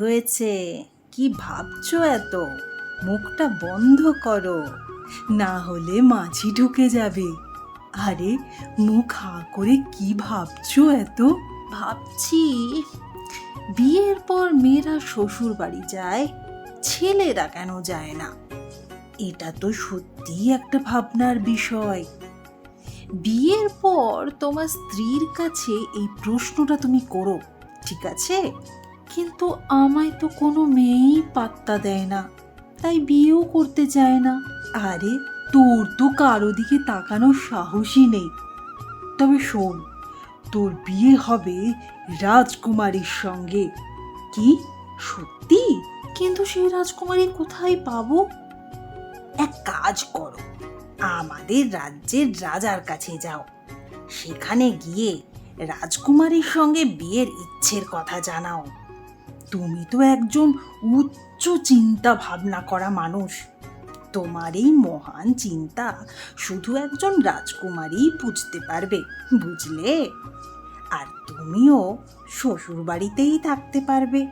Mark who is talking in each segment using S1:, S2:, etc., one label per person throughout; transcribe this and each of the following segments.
S1: হয়েছে? কি ভাবছ এত? মুখটা বন্ধ করো। না হলে মাছি ঢুকে যাবে। আরে, মুখ হা করে কি ভাবছ এত? ভাবছি, বিয়ের পর মেয়েরা শ্বশুর বাড়ি যায়, ছেলেরা কেন যায় না? এটা তো সত্যিই একটা ভাবনার বিষয়। বিয়ের পর তোমার স্ত্রীর কাছে এই প্রশ্নটা তুমি করো, ঠিক আছে? কিন্তু আমায় তো কোনো মেয়েই পাত্তা দেয় না। তাই বিয়েও করতে চায় না। আরে, তোর তো কারও দিকে তাকানোর সাহসই নেই। তবে শোন, তোর বিয়ে হবে রাজকুমারীর সঙ্গে। কি? সত্যি? কিন্তু সেই রাজকুমারী কোথায় পাবো? এক কাজ করো, আমাদের রাজ্যের রাজার কাছে যাও। সেখানে গিয়ে রাজকুমারীর সঙ্গে বিয়ের ইচ্ছের কথা জানাও। তুমি তো একজন উচ্চ চিন্তা ভাবনা করা মানুষ। তোমার এই মহান চিন্তা শুধু একজন রাজকুমারীই বুঝতে পারবে, বুঝলে? আর তুমিও শ্বশুর বাড়িতেই থাকতে পারবে।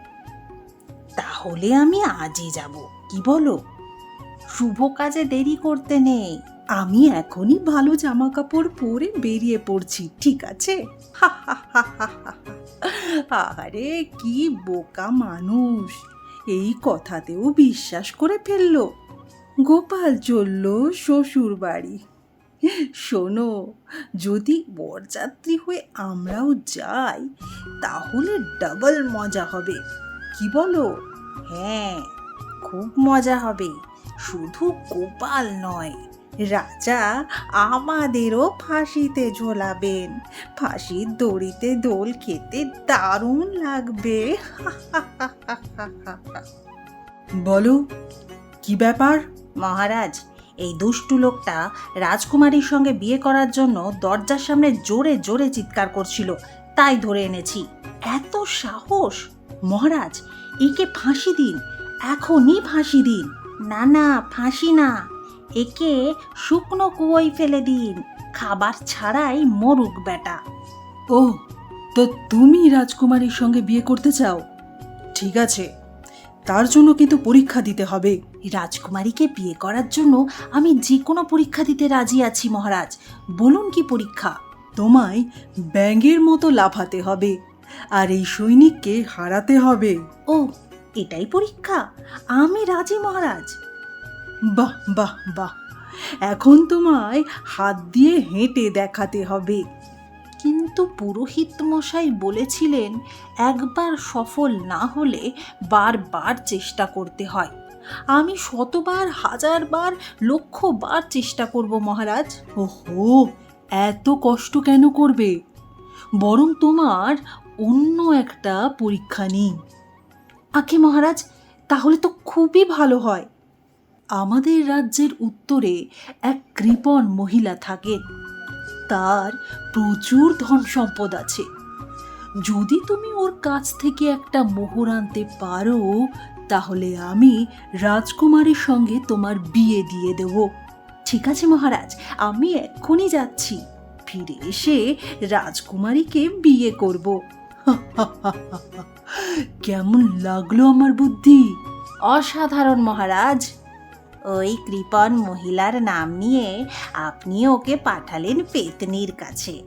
S1: তাহলে আমি আজই যাব, কি বলো? শুভ কাজে দেরি করতে নেই। আমি এখনই ভালো জামা কাপড় পরে বেরিয়ে পড়ছি, ঠিক আছে? আরে কি বোকা মানুষ। এই কথাতেও বিশ্বাস করে ফেলল। গোপাল চলল শ্বশুর বাড়ি শোনো, যদি বরযাত্রী হয়ে আমরাও যাই, তাহলে ডাবল মজা হবে। কি বলো? হ্যাঁ খুব মজা হবে। শুধু গোপাল নয়। রাজা আমাদেরও ফাঁসিতে ঝোলাবেন। ফাঁসির দড়িতে দোল খেতে দারুণ লাগবে। বলো, কি ব্যাপার? মহারাজ, এই দুষ্টু লোকটা রাজকুমারীর সঙ্গে বিয়ে করার জন্য দরজার সামনে জোরে জোরে চিৎকার করছিল, তাই ধরে এনেছি। এত সাহস! মহারাজ, একে ফাঁসি দিন, এখনই ফাঁসি দিন। না না, ফাঁসি না। একে শুকনো কুয়োয় ফেলে দিন খাবার ছাড়াই মরুক বেটা। ও তো তুমি রাজকুমারীর সঙ্গে বিয়ে করতে চাও? ঠিক আছে তার জন্য কিন্তু পরীক্ষা দিতে হবে। রাজকুমারীকে বিয়ে করার জন্য আমি যে কোনো পরীক্ষা দিতে রাজি আছি মহারাজ। বলুন কি পরীক্ষা? তোমায় ব্যাঙের মতো লাফাতে হবে আর এই সৈনিককে হারাতে হবে। ও এটাই পরীক্ষা। আমি রাজি মহারাজ। বাহ বাহ বাহ। এখন তোমায় হাত দিয়ে হেঁটে দেখাতে হবে। কিন্তু পুরোহিত মশাই বলেছিলেন একবার সফল না হলে বারবার চেষ্টা করতে হয়। আমি শতবার হাজারবার লক্ষবার চেষ্টা করব মহারাজ। ওহো এত কষ্ট কেন করবে? বরং তোমার অন্য একটা পরীক্ষা নিই। আগে মহারাজ তাহলে তো খুবই ভালো হয়। আমাদের রাজ্যের উত্তরে এক কৃপণ মহিলা থাকেন। তার প্রচুর ধন সম্পদ আছে। যদি তুমি ওর কাছ থেকে একটা মোহর আনতে পারো, তাহলে আমি রাজকুমারীর সঙ্গে তোমার বিয়ে দিয়ে দেব। ঠিক আছে মহারাজ, আমি এক্ষুনি যাচ্ছি। ফিরে এসে রাজকুমারীকে বিয়ে করব। কেমন লাগল আমার বুদ্ধি? অসাধারণ মহারাজ। ওই কৃপণ মহিলার নাম নিয়ে আপনি ওকে পাঠালেন পেতনির কাছে।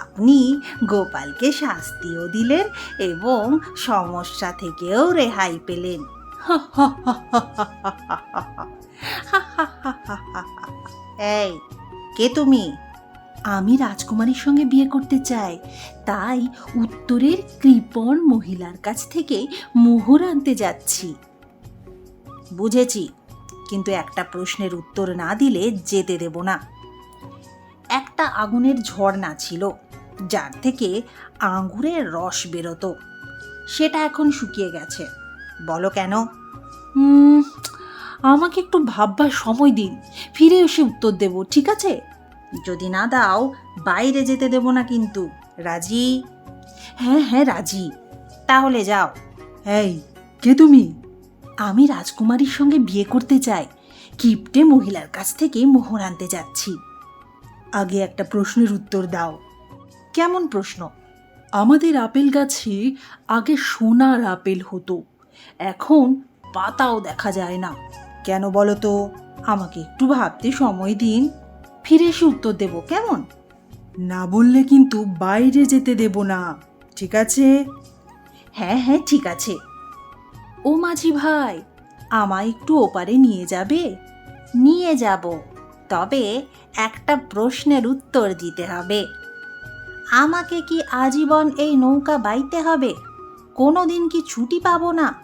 S1: আপনি গোপালকে শাস্তিও দিলেন এবং সমস্যা থেকেও রেহাই পেলেন। এই, কে তুমি? আমি রাজকুমারীর সঙ্গে বিয়ে করতে চাই। তাই উত্তরের কৃপণ মহিলার কাছ থেকে মোহর আনতে যাচ্ছি। বুঝেছি। কিন্তু একটা প্রশ্নের উত্তর না দিলে যেতে দেব না। একটা আগুনের ঝর্ণা ছিল যার থেকে আঙ্গুরের রস বেরোতো। সেটা এখন শুকিয়ে গেছে। বলো কেন? আমাকে একটু ভাববার সময় দিন। ফিরে এসে উত্তর দেব ঠিক আছে? যদি না দাও বাইরে যেতে দেব না কিন্তু। রাজি? হ্যাঁ হ্যাঁ রাজি। তাহলে যাও। এই কে তুমি? আমি রাজকুমারীর সঙ্গে বিয়ে করতে চাই। কিপ্টে মহিলার কাছ থেকে মোহর আনতে যাচ্ছি। আগে একটা প্রশ্নের উত্তর দাও। কেমন প্রশ্ন? আমাদের আপেল গাছে আগে সোনার আপেল হতো। এখন পাতাও দেখা যায় না। কেন বলো তো? আমাকে একটু ভাবতে সময় দিন। ফিরে এসে উত্তর দেব, কেমন? না বললে কিন্তু বাইরে যেতে দেব না। ঠিক আছে? হ্যাঁ হ্যাঁ ঠিক আছে। ও মাঝি ভাই, আমায় একটু ওপারে নিয়ে যাবে? নিয়ে যাব, তবে একটা প্রশ্নের উত্তর দিতে হবে। আমাকে কি আজীবন এই নৌকা বাইতে হবে? কোনো দিন কি ছুটি পাবো না?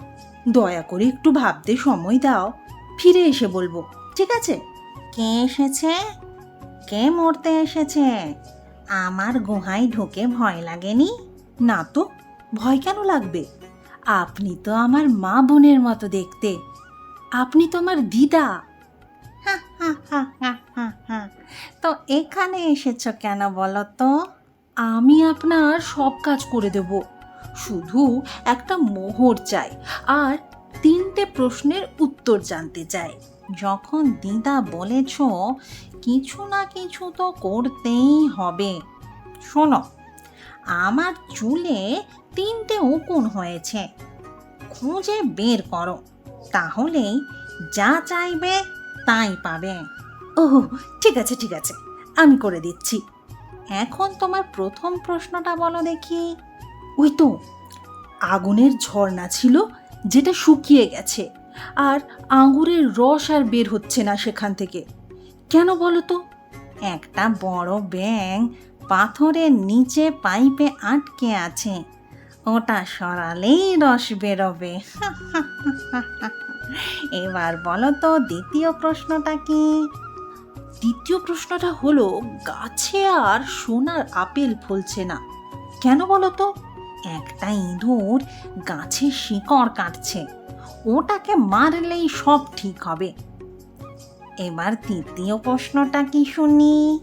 S1: দয়া করে একটু ভাবতে সময় দাও। ফিরে এসে বলব, ঠিক আছে? কে এসেছে? কে মরতে এসেছে? আমার গুহায় ঢুকে ভয় লাগেনি? না তো, ভয় কেন লাগবে? আপনি তো আমার মা বোনের মতো দেখতে। আপনি তো আমার দিদা। তো এখানে এসেছ কেন বলো তো? আমি আপনার সব কাজ করে দেব। শুধু একটা মোহর চাই আর তিনটে প্রশ্নের উত্তর জানতে চাই। যখন দিদা বলেছ কিছু না কিছু তো করতেই হবে। শোনো আমার চুলে তিনটে উকুন হয়েছে। খুঁজে বের করো। তাহলেই যা চাইবে তাই পাবে। ওহ ঠিক আছে ঠিক আছে। আমি করে দিচ্ছি। এখন তোমার প্রথম প্রশ্নটা বলো দেখি। ওই তো আগুনের ঝর্ণা ছিল যেটা শুকিয়ে গেছে আর আঙুরের রস আর বের হচ্ছে না সেখান থেকে। কেন বলো তো? একটা বড় ব্যাং পাথরের নিচে পাইপে আটকে আছে। ওটা সরালেই রস বেরোবে। এবার বলো তো দ্বিতীয় প্রশ্নটা কি? দ্বিতীয় প্রশ্নটা হলো গাছে আর সোনার আপেল ফলছে না। কেন বলো তো? একটা ইঁদুর গাছে শিকড় কাটছে। ওটাকে মারলেই সব ঠিক হবে। এবার তৃতীয় প্রশ্নটা কি শুনি?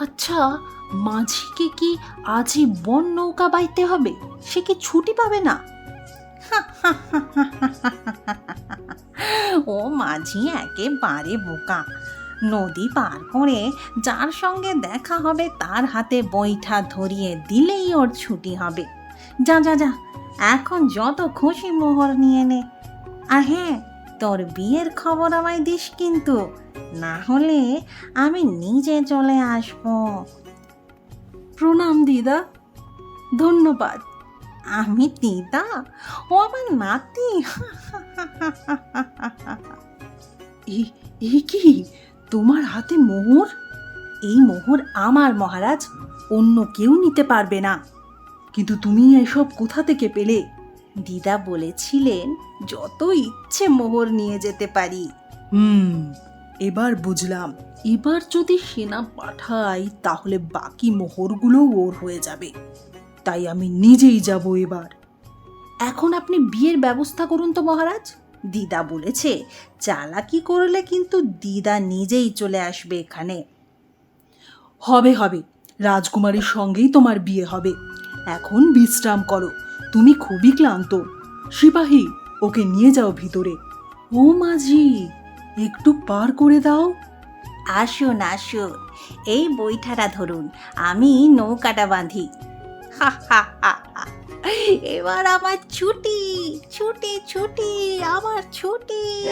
S1: আচ্ছা মাঝিকে কি আজীবন নৌকা বাইতে হবে? সে কি ছুটি পাবে না? ও মাঝি একেবারে বোকা। নদী পার করে যার সঙ্গে দেখা হবে তার হাতে বৈঠা ধরিয়ে দিলেই ওর ছুটি হবে। যা যা যা, এখন যত খুশি মোহর নিয়ে নে। আর হ্যাঁ তোর বিয়ের খবর আমায় দিস কিন্তু। না হলে আমি নিজে চলে আসব। প্রণাম দিদা। ধন্যবাদ। আমি দিদা? ও আমার নাতি। এই কি? তোমার হাতে মোহর? এই মোহর আমার মহারাজ, অন্য কেউ নিতে পারবে না। কিন্তু তুমি এসব কোথা থেকে পেলে? দিদা বলেছিলেন, যত ইচ্ছে মোহর নিয়ে যেতে পারি। হুম এবার বুঝলাম। এবার যদি সেনা পাঠাই তাহলে বাকি মোহরগুলো ওর হয়ে যাবে। তাই আমি নিজেই যাব এবার। এখন আপনি বিয়ের ব্যবস্থা করুন তো মহারাজ। দিদা বলেছে, চালাকি করলে কিন্তু দিদা নিজেই চলে আসবে এখানে। হবে হবে। রাজকুমারীর সঙ্গেই তোমার বিয়ে হবে। এখন বিশ্রাম করো। তুমি খুবই ক্লান্ত। সিপাহী, ওকে নিয়ে যাও ভিতরে। ও মাঝি। একটু পার করে দাও। আসুন আসুন। এই বইঠাটা ধরুন, আমি নৌকাটা বাঁধি। হা হা হা। এবার আমার ছুটি ছুটি ছুটি, আমার ছুটি।